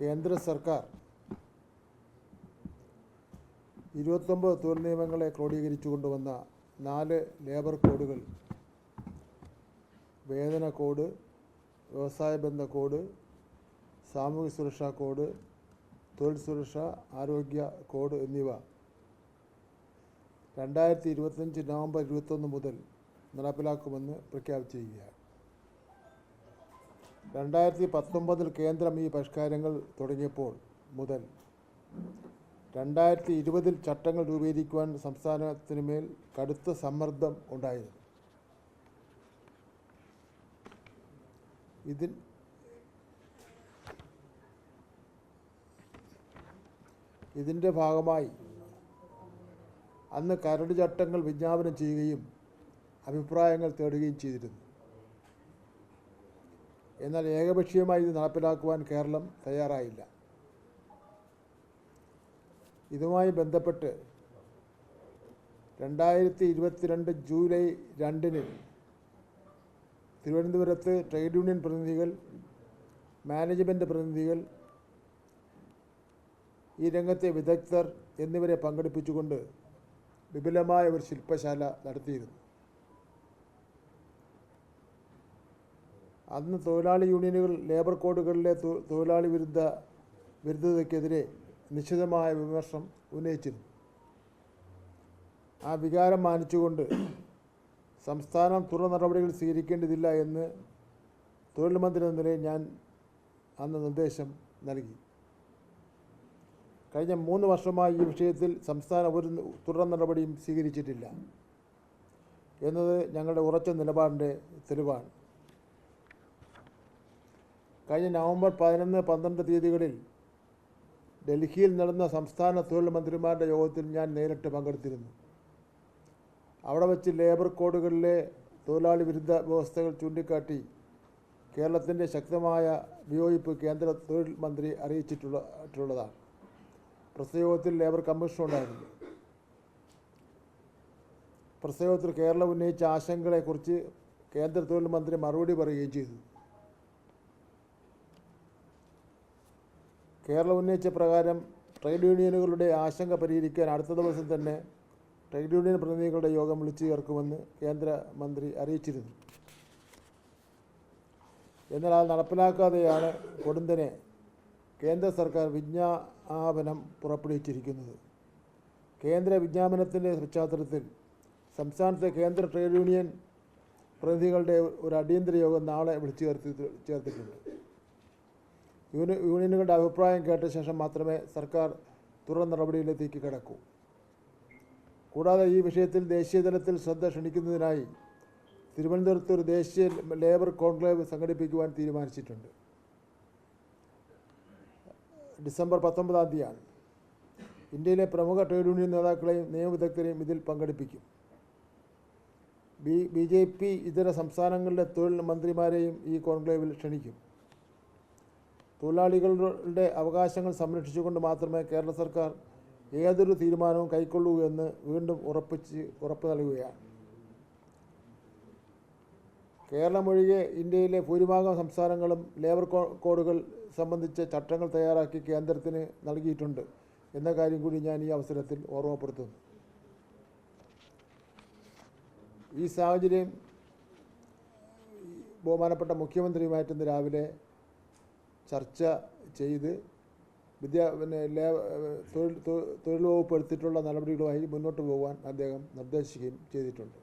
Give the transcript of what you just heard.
കേന്ദ്ര സർക്കാർ ഇരുപത്തൊമ്പത് തൊഴിൽ നിയമങ്ങളെ ക്രോഡീകരിച്ചു കൊണ്ടുവന്ന നാല് ലേബർ കോഡുകൾ. വേതന കോഡ് വ്യവസായ ബന്ധ കോഡ് സാമൂഹ്യ സുരക്ഷാ കോഡ് തൊഴിൽ സുരക്ഷ ആരോഗ്യ കോഡ് എന്നിവ. രണ്ടായിരത്തി ഇരുപത്തഞ്ച് നവംബർ ഇരുപത്തൊന്ന് മുതൽ നടപ്പിലാക്കുമെന്ന് പ്രഖ്യാപിച്ചിരിക്കുകയാണ്. രണ്ടായിരത്തി പത്തൊമ്പതിൽ കേന്ദ്രം ഈ പരിഷ്കാരങ്ങൾ തുടങ്ങിയപ്പോൾ മുതൽ രണ്ടായിരത്തി ഇരുപതിൽ ചട്ടങ്ങൾ രൂപീകരിക്കുവാൻ സംസ്ഥാനത്തിന് മേൽ കടുത്ത സമ്മർദ്ദം ഉണ്ടായിരുന്നു. ഇതിൽ ഇതിന്റെ ഭാഗമായി അന്ന് കരട് ചട്ടങ്ങൾ വിജ്ഞാപനം ചെയ്യുകയും അഭിപ്രായങ്ങൾ തേടുകയും ചെയ്തിരുന്നു. എന്നാൽ ഏകപക്ഷീയമായി ഇത് നടപ്പിലാക്കുവാൻ കേരളം തയ്യാറായില്ല. ഇതുമായി ബന്ധപ്പെട്ട് രണ്ടായിരത്തി ഇരുപത്തിരണ്ട് ജൂലൈ രണ്ടിന് തിരുവനന്തപുരത്ത് ട്രേഡ് യൂണിയൻ പ്രതിനിധികൾ മാനേജ്മെന്റ് പ്രതിനിധികൾ ഈ രംഗത്തെ വിദഗ്ധർ എന്നിവരെ പങ്കെടുപ്പിച്ചുകൊണ്ട് വിപുലമായ ഒരു ശില്പശാല നടത്തിയിരുന്നു. അന്ന് തൊഴിലാളി യൂണിയനുകൾ ലേബർ കോഡുകളിലെ തൊഴിലാളി വിരുദ്ധ വിരുദ്ധതയ്ക്കെതിരെ നിശ്ചിതമായ വിമർശനം ഉന്നയിച്ചിരുന്നു. ആ വികാരം മാനിച്ചുകൊണ്ട് സംസ്ഥാനം തുടർ നടപടികൾ സ്വീകരിക്കേണ്ടതില്ല എന്ന് തൊഴിൽ മന്ത്രി എന്ന നിലയിൽ ഞാൻ അന്ന് നിർദ്ദേശം നൽകി. കഴിഞ്ഞ മൂന്ന് വർഷമായി ഈ വിഷയത്തിൽ സംസ്ഥാനം ഒരു തുടർ നടപടിയും സ്വീകരിച്ചിട്ടില്ല. എന്നത് ഞങ്ങളുടെ ഉറച്ച നിലപാടിന്റെ തെളിവാണ്. കഴിഞ്ഞ നവംബർ പതിനൊന്ന് പന്ത്രണ്ട് തീയതികളിൽ ഡൽഹിയിൽ നടന്ന സംസ്ഥാന തൊഴിൽ മന്ത്രിമാരുടെ യോഗത്തിൽ ഞാൻ നേരിട്ട് പങ്കെടുത്തിരുന്നു. അവിടെ വച്ച് ലേബർ കോഡുകളിലെ തൊഴിലാളി വിരുദ്ധ വ്യവസ്ഥകൾ ചൂണ്ടിക്കാട്ടി കേരളത്തിന്റെ ശക്തമായ വിയോജിപ്പ് കേന്ദ്ര തൊഴിൽ മന്ത്രി അറിയിച്ചിട്ടുള്ളതാണ് പ്രസ്തയോഗത്തിൽ ലേബർ കമ്മീഷൻ ഉണ്ടായിരുന്നു. പ്രസയോഗത്തിൽ കേരളം ഉന്നയിച്ച ആശങ്കകളെക്കുറിച്ച് കേന്ദ്ര തൊഴിൽ മന്ത്രി മറുപടി പറയുകയും ചെയ്തു. കേരളം ഉന്നയിച്ച പ്രകാരം ട്രേഡ് യൂണിയനുകളുടെ ആശങ്ക പരിഹരിക്കാൻ അടുത്ത ദിവസം തന്നെ ട്രേഡ് യൂണിയൻ പ്രതിനിധികളുടെ യോഗം വിളിച്ചു ചേർക്കുമെന്ന് കേന്ദ്രമന്ത്രി അറിയിച്ചിരുന്നു. എന്നാൽ അത് നടപ്പിലാക്കാതെയാണ് കൊടുന്തനെ കേന്ദ്ര സർക്കാർ വിജ്ഞാപനം പുറപ്പെടുവിച്ചിരിക്കുന്നത്. കേന്ദ്ര വിജ്ഞാപനത്തിന്റെ പശ്ചാത്തലത്തിൽ സംസ്ഥാനത്തെ കേന്ദ്ര ട്രേഡ് യൂണിയൻ പ്രതിനിധികളുടെ ഒരു അടിയന്തര യോഗം നാളെ വിളിച്ചു ചേർത്തി ചേർത്തിട്ടുണ്ട്. യൂണിയനുകളുടെ അഭിപ്രായം കേട്ട ശേഷം മാത്രമേ സർക്കാർ തുടർ നടപടിയിലേക്ക് കിടക്കൂ. കൂടാതെ ഈ വിഷയത്തിൽ ദേശീയ തലത്തിൽ ശ്രദ്ധ ക്ഷണിക്കുന്നതിനായി തിരുവനന്തപുരത്ത് ഒരു ദേശീയ ലേബർ കോൺക്ലേവ് സംഘടിപ്പിക്കുവാൻ തീരുമാനിച്ചിട്ടുണ്ട്. ഡിസംബർ പത്തൊമ്പതാം തീയതിയാണ്. ഇന്ത്യയിലെ പ്രമുഖ ട്രേഡ് യൂണിയൻ നേതാക്കളെയും നിയമവിദഗ്ധരെയും ഇതിൽ പങ്കെടുപ്പിക്കും. ബി ബി ജെ പി ഇതര സംസ്ഥാനങ്ങളിലെ തൊഴിൽ മന്ത്രിമാരെയും ഈ കോൺക്ലേവിൽ ക്ഷണിക്കും. തൊഴിലാളികളുടെ അവകാശങ്ങൾ സംരക്ഷിച്ചുകൊണ്ട് മാത്രമേ കേരള സർക്കാർ ഏതൊരു തീരുമാനവും കൈക്കൊള്ളൂ എന്ന് വീണ്ടും ഉറപ്പിച്ച് ഉറപ്പ് നൽകുകയാണ്. കേരളമൊഴികെ ഇന്ത്യയിലെ ഭൂരിഭാഗം സംസ്ഥാനങ്ങളും ലേബർ കോഡുകൾ സംബന്ധിച്ച ചട്ടങ്ങൾ തയ്യാറാക്കി കേന്ദ്രത്തിന് നൽകിയിട്ടുണ്ട് എന്ന കാര്യം കൂടി ഞാൻ ഈ അവസരത്തിൽ ഓർമ്മപ്പെടുത്തുന്നു. ഈ സാഹചര്യം ബഹുമാനപ്പെട്ട മുഖ്യമന്ത്രിയുമായിട്ട് ഇന്ന് രാവിലെ ചർച്ച ചെയ്ത് വിദ്യാ പിന്നെ തൊഴിൽ തൊഴിൽ വകുപ്പ് എടുത്തിട്ടുള്ള നടപടികളുമായി മുന്നോട്ട് പോകാൻ അദ്ദേഹം നിർദ്ദേശിക്കുകയും ചെയ്തിട്ടുണ്ട്.